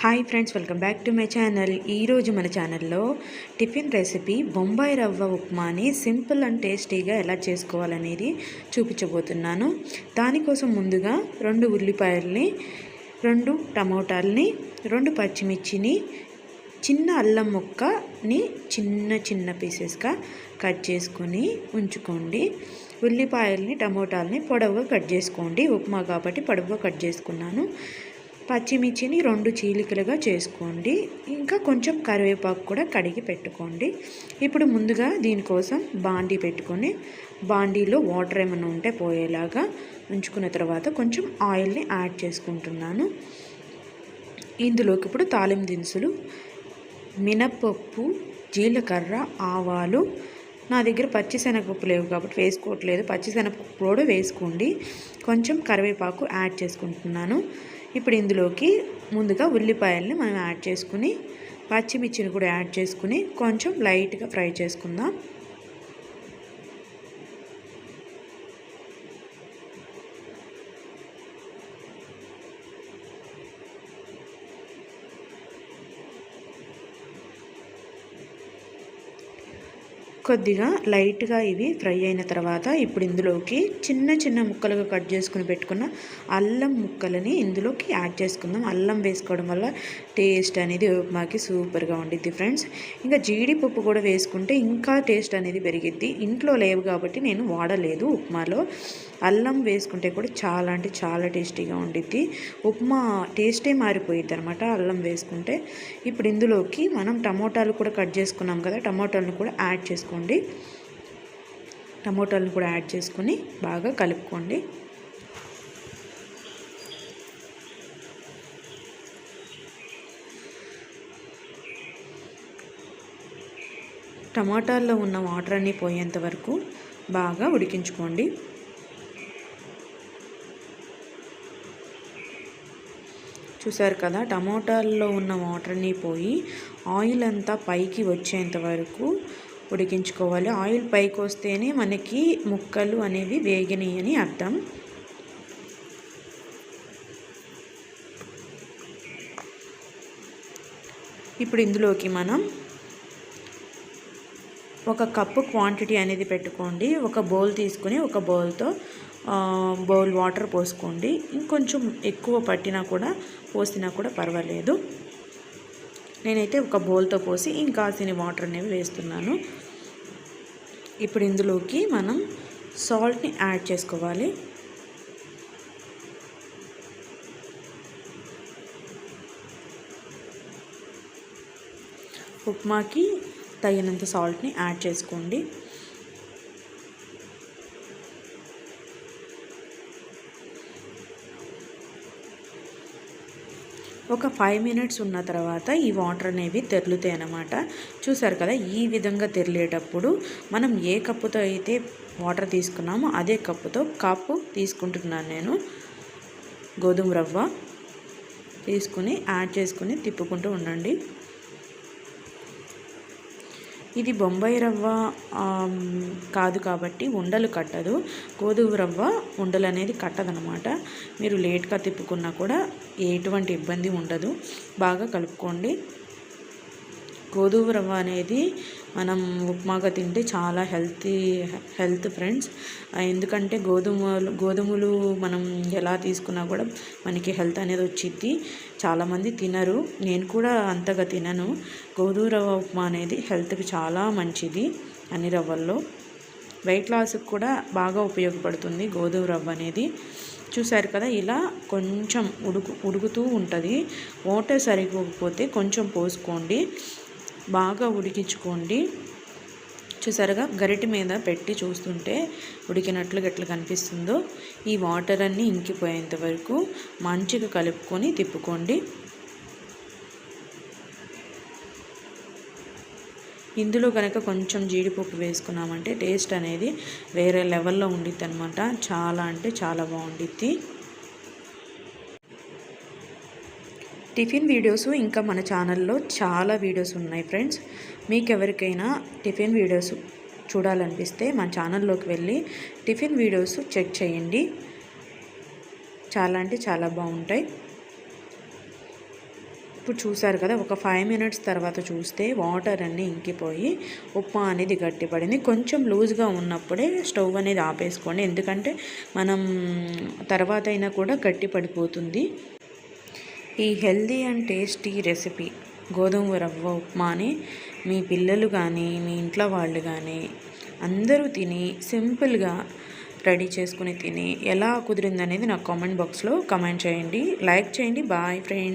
Hi friends welcome back to my channel. ఈరోజు మన ఛానల్లో టిఫిన్ రెసిపీ బొంబాయి రవ్వ ఉప్మాని సింపుల్ అండ్ టేస్టీగా ఎలా చేసుకోవాలనేది చూపించబోతున్నాను. దానికోసం ముందుగా రెండు ఉల్లిపాయల్ని రెండు టమోటాల్ని రెండు పచ్చిమిర్చిని చిన్న అల్లం ముక్కని చిన్న చిన్న పీసెస్గా కట్ చేసుకొని ఉంచుకోండి. ఉల్లిపాయల్ని టమోటాలని పొడవుగా కట్ చేసుకోండి. ఉప్మా కాబట్టి పొడవుగా కట్ చేసుకున్నాను. పచ్చిమిర్చిని రెండు చీలికలుగా చేసుకోండి. ఇంకా కొంచెం కరివేపాకు కూడా కడిగి పెట్టుకోండి. ఇప్పుడు ముందుగా దీనికోసం బాండీ పెట్టుకొని బాండీలో వాటర్ ఏమైనా ఉంటే పోయేలాగా ఉంచుకున్న తర్వాత కొంచెం ఆయిల్ని యాడ్ చేసుకుంటున్నాను. ఇందులోకి ఇప్పుడు తాలిం దినుసులు మినపప్పు జీలకర్ర ఆవాలు. నా దగ్గర పచ్చిశనగపప్పు లేవు కాబట్టి వేసుకోవట్లేదు. పచ్చిశనగపప్పు కూడా వేసుకోండి. కొంచెం కరివేపాకు యాడ్ చేసుకుంటున్నాను. ఇప్పుడు ఇందులోకి ముందుగా ఉల్లిపాయల్ని మనం యాడ్ చేసుకుని పచ్చిమిర్చిని కూడా యాడ్ చేసుకుని కొంచెం లైట్గా ఫ్రై చేసుకుందాం. కొద్దిగా లైట్గా ఇవి ఫ్రై అయిన తర్వాత ఇప్పుడు ఇందులోకి చిన్న చిన్న ముక్కలుగా కట్ చేసుకుని పెట్టుకున్న అల్లం ముక్కలని ఇందులోకి యాడ్ చేసుకుందాం. అల్లం వేసుకోవడం వల్ల టేస్ట్ అనేది ఉప్మాకి సూపర్గా ఉండిద్ది ఫ్రెండ్స్. ఇంకా జీడిపప్పు కూడా వేసుకుంటే ఇంకా టేస్ట్ అనేది పెరిగిద్ది. ఇంట్లో లేవు కాబట్టి నేను వాడలేదు ఉప్మాలో. అల్లం వేసుకుంటే కూడా చాలా అంటే చాలా టేస్టీగా ఉండిద్ది. ఉప్మా టేస్టే మారిపోయిద్ది అనమాట అల్లం వేసుకుంటే. ఇప్పుడు ఇందులోకి మనం టమోటాలు కూడా కట్ చేసుకున్నాం కదా టమోటాలను కూడా యాడ్ చేసుకుంటాం చేసుకోండి టమోటాలను కూడా యాడ్ చేసుకొని బాగా కలుపుకోండి. టమాటాల్లో ఉన్న వాటర్ అన్నీ పోయేంత వరకు బాగా ఉడికించుకోండి. చూసారు కదా టమోటాల్లో ఉన్న వాటర్ని పోయి ఆయిల్ అంతా పైకి వచ్చేంత వరకు ఉడికించుకోవాలి. ఆయిల్ పైకి వస్తేనే మనకి ముక్కలు అనేవి వేగినాయి అని అర్థం. ఇప్పుడు ఇందులోకి మనం ఒక కప్పు క్వాంటిటీ అనేది పెట్టుకోండి. ఒక బౌల్ తీసుకుని ఒక బౌల్తో బౌల్ వాటర్ పోసుకోండి. ఇంకొంచెం ఎక్కువ పట్టినా కూడా పోసినా కూడా పర్వాలేదు. నేనైతే ఒక బౌల్తో పోసి ఇంకాసిన వాటర్ అనేవి వేస్తున్నాను. ఇప్పుడు ఇందులోకి మనం సాల్ట్ని యాడ్ చేసుకోవాలి. ఉప్మాకి తగినంత సాల్ట్ని యాడ్ చేసుకోండి. ఒక ఫైవ్ మినిట్స్ ఉన్న తర్వాత ఈ వాటర్ అనేవి తెరులుతాయి అన్నమాట. చూసారు కదా ఈ విధంగా తెరిలేటప్పుడు మనం ఏ కప్పుతో అయితే వాటర్ తీసుకున్నామో అదే కప్పుతో కప్పు తీసుకుంటున్నాను నేను. గోధుమ రవ్వ తీసుకుని యాడ్ చేసుకుని తిప్పుకుంటూ ఉండండి. ఇది బొంబాయి రవ్వ కాదు కాబట్టి ఉండలు కట్టదు. గోధుమ రవ్వ ఉండలు అనేది కట్టదనమాట. మీరు లేట్గా తిప్పుకున్నా కూడా ఎటువంటి ఇబ్బంది ఉండదు. బాగా కలుపుకోండి. గోధుమ రవ్వ అనేది మనం ఉప్మాగా తింటే చాలా హెల్తీ హెల్త్ ఫ్రెండ్స్. ఎందుకంటే గోధుమలు గోధుమలు మనం ఎలా తీసుకున్నా కూడా మనకి హెల్త్ అనేది వచ్చిద్ది. చాలామంది తినరు. నేను కూడా అంతగా తినను. గోధుమ రవ్వ ఉప్మా అనేది హెల్త్కి చాలా మంచిది అన్ని రవ్వల్లో. వెయిట్ లాస్కి కూడా బాగా ఉపయోగపడుతుంది గోధుమ రవ్వ అనేది. చూసారు కదా ఇలా కొంచెం ఉడుకు ఉడుకుతూ ఉంటుంది. వాటర్ సరిపోకపోతే కొంచెం పోసుకోండి. బాగా ఉడికించుకోండి. చూసారుగా? గరిటి మీద పెట్టి చూస్తుంటే ఉడికినట్లు ఎట్లా కనిపిస్తుందో. ఈ వాటర్ అన్నీ ఇంకిపోయేంత వరకు మంచిగా కలుపుకొని తిప్పుకోండి. ఇందులో కనుక కొంచెం జీడిపప్పు వేసుకున్నామంటే టేస్ట్ అనేది వేరే లెవెల్లో ఉండిద్ది అనమాట చాలా అంటే చాలా బాగుండిద్ది. టిఫిన్ వీడియోస్ ఇంకా మన ఛానల్లో చాలా వీడియోస్ ఉన్నాయి ఫ్రెండ్స్. మీకు ఎవరికైనా టిఫిన్ వీడియోస్ చూడాలనిపిస్తే మన ఛానల్లోకి వెళ్ళి టిఫిన్ వీడియోస్ చెక్ చేయండి. చాలా అంటే చాలా బాగుంటాయి. ఇప్పుడు చూసారు కదా ఒక ఫైవ్ మినిట్స్ తర్వాత చూస్తే వాటర్ అన్నీ ఇంకిపోయి ఉప్మా అనేది గట్టిపడింది. కొంచెం లూజ్గా ఉన్నప్పుడే స్టవ్ అనేది ఆపేసుకోండి. ఎందుకంటే మనం తర్వాత అయినా కూడా గట్టి పడిపోతుంది ఈ హెల్దీ అండ్ టేస్టీ రెసిపీ గోధుమ రవ్వ ఉప్మాని మీ పిల్లలు కానీ మీ ఇంట్లో వాళ్ళు కానీ అందరూ తిని సింపుల్గా రెడీ చేసుకుని తిని ఎలా కుదిరిందనేది నాకు కామెంట్ బాక్స్లో కమెంట్ చేయండి. లైక్ చేయండి. Bye friends